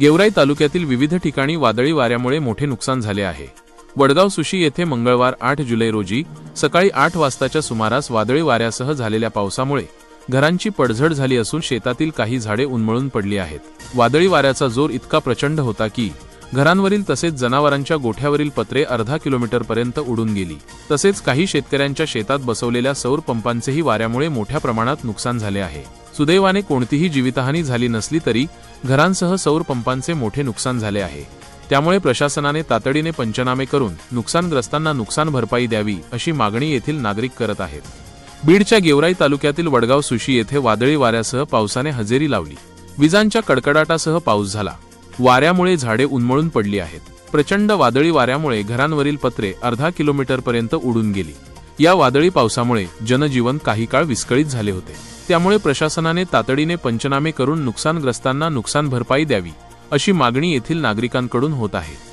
गेवराई तालुक्यातील विविध ठिकाणी वादळी वाऱ्यामुळे मोठे नुकसान झाले आहे. वडगाव सुशी येथे मंगळवार आठ जुलै रोजी सकाळी आठ वाजताच्या सुमारास वादळी वाऱ्यासह झालेल्या पावसामुळे घरांची पडझड झाली असून शेतातील काही झाडे उन्मळून पडली आहेत. वादळी वाऱ्याचा जोर इतका प्रचंड होता की घरांवरील तसेच जनावरांच्या गोठ्यावरील पत्रे अर्धा किलोमीटरपर्यंत उडून गेली. तसेच काही शेतकऱ्यांच्या शेतात बसवलेल्या सौर पंपांचेही वाऱ्यामुळे मोठ्या प्रमाणात नुकसान झाले आहे. सुदैवाने कोणतीही जीवितहानी झाली नसली तरी घरांसह सौर पंपांचे मोठे नुकसान झाले आहे. त्यामुळे प्रशासनाने तातडीने पंचनामे करून नुकसानग्रस्तांना नुकसान भरपाई द्यावी अशी मागणी येथील नागरिक करत आहेत. बीडच्या गेवराई तालुक्यातील वडगाव सुशी येथे वादळी वाऱ्यासह पावसाने हजेरी लावली. विजांच्या कडकडाटासह पाऊस झाला. वाऱ्यामुळे झाडे उन्मळून पडली आहेत. प्रचंड वादळी वाऱ्यामुळे घरांवरील पत्रे अर्धा किलोमीटरपर्यंत उडून गेली. या वादळी पावसामुळे जनजीवन काही काळ विस्कळीत झाले होते. त्यामुळे प्रशासनाने तातडीने पंचनामे करून नुकसानग्रस्तांना नुकसान भरपाई द्यावी अशी मागणी येथील नागरिकांकडून होत आहे.